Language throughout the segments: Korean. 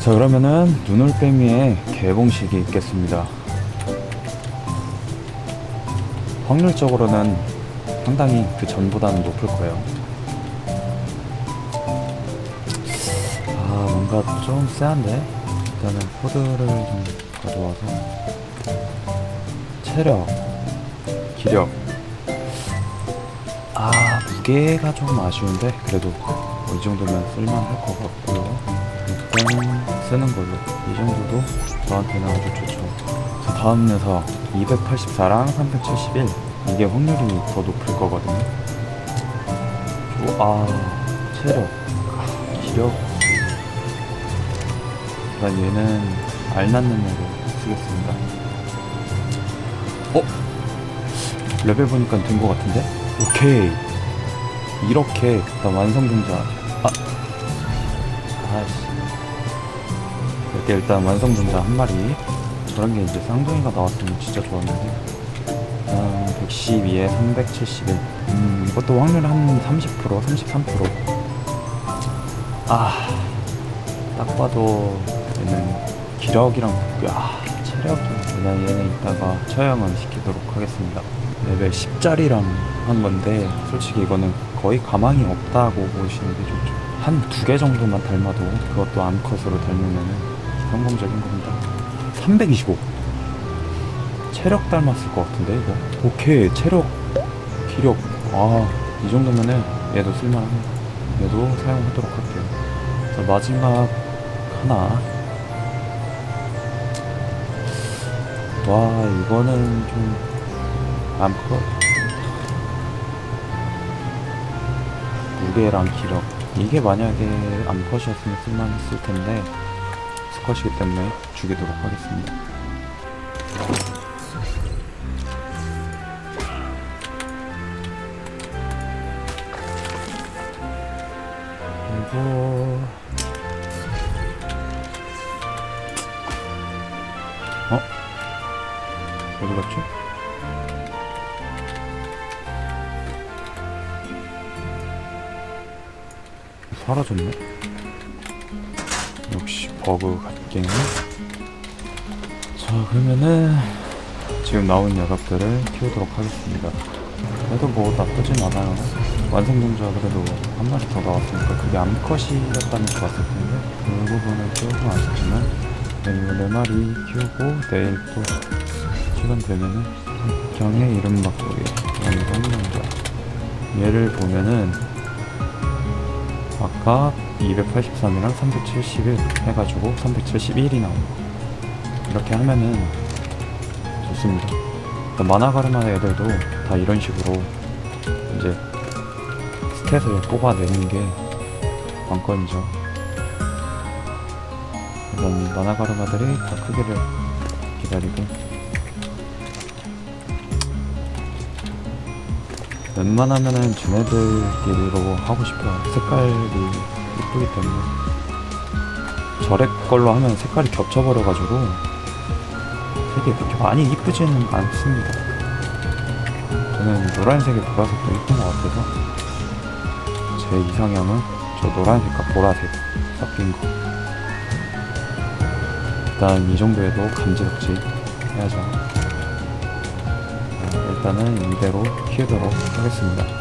자 그러면은 눈올빼미의 개봉식이 있겠습니다. 확률적으로는 상당히 그 전보다는 높을 거예요. 아 뭔가 좀 세한데 일단은 코드를 좀 가져와서 체력, 기력 아 무게가 좀 아쉬운데 그래도 뭐 이 정도면 쓸만할 것 같고요. 일단 쓰는 걸로 이 정도도 저한테는 아주 좋죠. 자, 다음 녀석 284랑 371 이게 확률이 더 높을 거거든요. 조- 아 체력, 아, 기력. 일단 얘는 알 낳는 애로 쓰겠습니다. 어? 레벨 보니까 된것 같은데? 오케이. 이렇게 일단 완성 동작. 아, 아씨. 이렇게 일단 완성 동작 한 마리. 그런 게 이제 쌍둥이가 나왔으면 진짜 좋았는데. 아, 112에 371. 음, 이것도 확률 한 30%, 33%. 아, 딱 봐도 얘는 기력이랑 아, 체력이 그냥 얘는 이따가 처형을 시키도록 하겠습니다. 레벨 10짜리랑 한 건데 솔직히 이거는 거의 가망이 없다고 보시는 게 좋죠. 한 두 개 정도만 닮아도 그것도 암컷으로 닮으면 성공적인 겁니다. 325 체력 닮았을 것 같은데 이거 오케이 체력 기력 아 이 정도면은 얘도 쓸만합니다. 얘도 사용하도록 할게요. 자, 마지막 하나 와 이거는 좀 암컷 무게랑 기력 이게 만약에 암컷이었으면 쓸만했을 텐데 스 컷이기 때문에 죽이도록 하겠습니다 그리고 어? 어디 갔지? 사라졌네? 역시 버그 같 긴 해. 자, 그러면은 지금 나온 녀석들을 키우도록 하겠습니다. 그래도 뭐 나쁘진 않아요. 완성 동작 그래도 한 마리 더 나왔으니까 그게 암컷이었다면 좋았을 텐데 그 부분은 조금 아쉽지만 네, 이거 네 마리 키우고 내일 또 시간 되면은 경의 이름 바꾸기 완성 동작 얘를 보면은 아까 283이랑 371 해가지고 371이 나온 거. 이렇게 하면은 좋습니다. 그러니까 만화가르마 애들도 다 이런 식으로 이제 스탯을 뽑아내는 게 관건이죠. 이런 만화가르마들이 다 크기를 기다리고. 웬만하면은 쟤네들끼리로 하고 싶어요. 색깔이 이쁘기 때문에. 저래 걸로 하면 색깔이 겹쳐버려가지고 되게 그렇게 많이 이쁘지는 않습니다. 저는 노란색에 보라색도 이쁜 것 같아서 제 이상형은 저 노란색과 보라색 섞인 거 일단 이 정도에도 감지덕지 해야죠 자, 일단은 이대로 키우도록 하겠습니다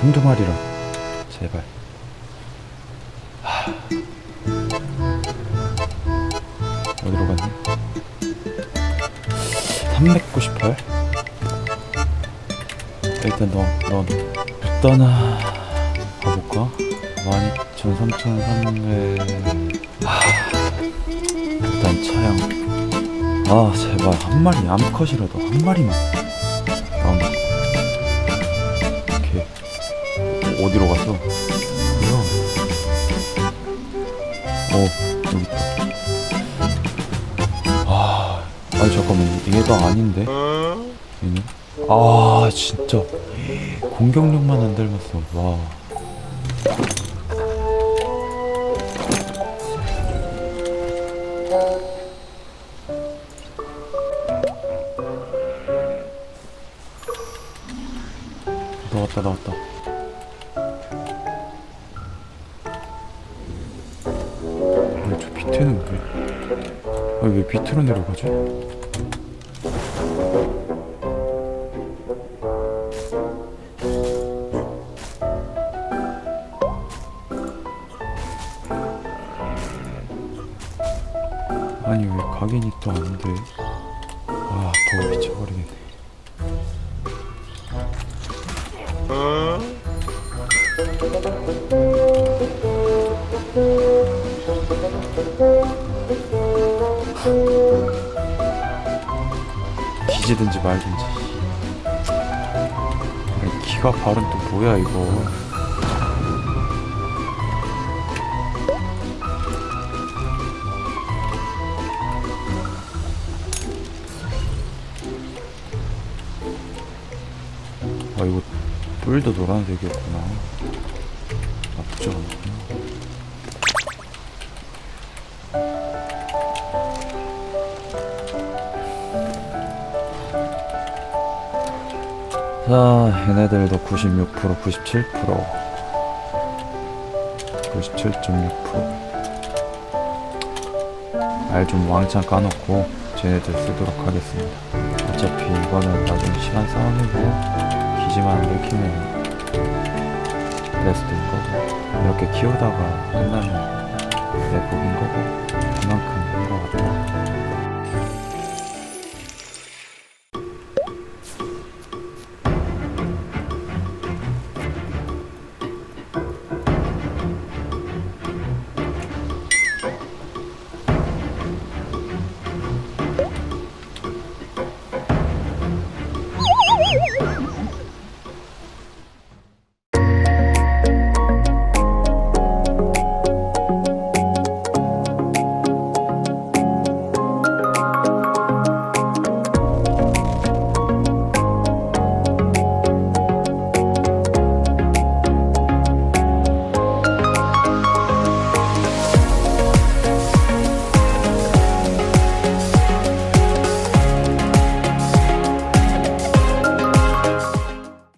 한두 마리라 제발. 하... 어디로 갔니? 398? 일단 너, 넌 일단은 가볼까? 12,300 하... 일단 차량. 아 제발. 한 마리 암컷이라도. 한 마리만 어디로 갔어? 뭐야? 어 여기 있다. 아 아니 잠깐만. 얘가 아닌데? 얘는? 아 진짜. 공격력만 안 닮았어. 와. 나왔다 나왔다 밑에는 왜 아니 왜 밑으로 내려가지? 아니 왜 각인이 또 안 돼? 아, 더 미쳐버리겠네. 뒤지든지 말든지. 기가 발은 또 뭐야 이거? 아 이거 뿔도 노란색이었구나. 나쁘지 자, 얘네들도 96%, 97%, 97.6%. 알 좀 왕창 까놓고 쟤네들 쓰도록 하겠습니다. 어차피 이거는 나중에 시간 싸움이고 기지만 안 들키면 베스트인 거고 이렇게 키우다가 끝나면 내 복인 거고 그만큼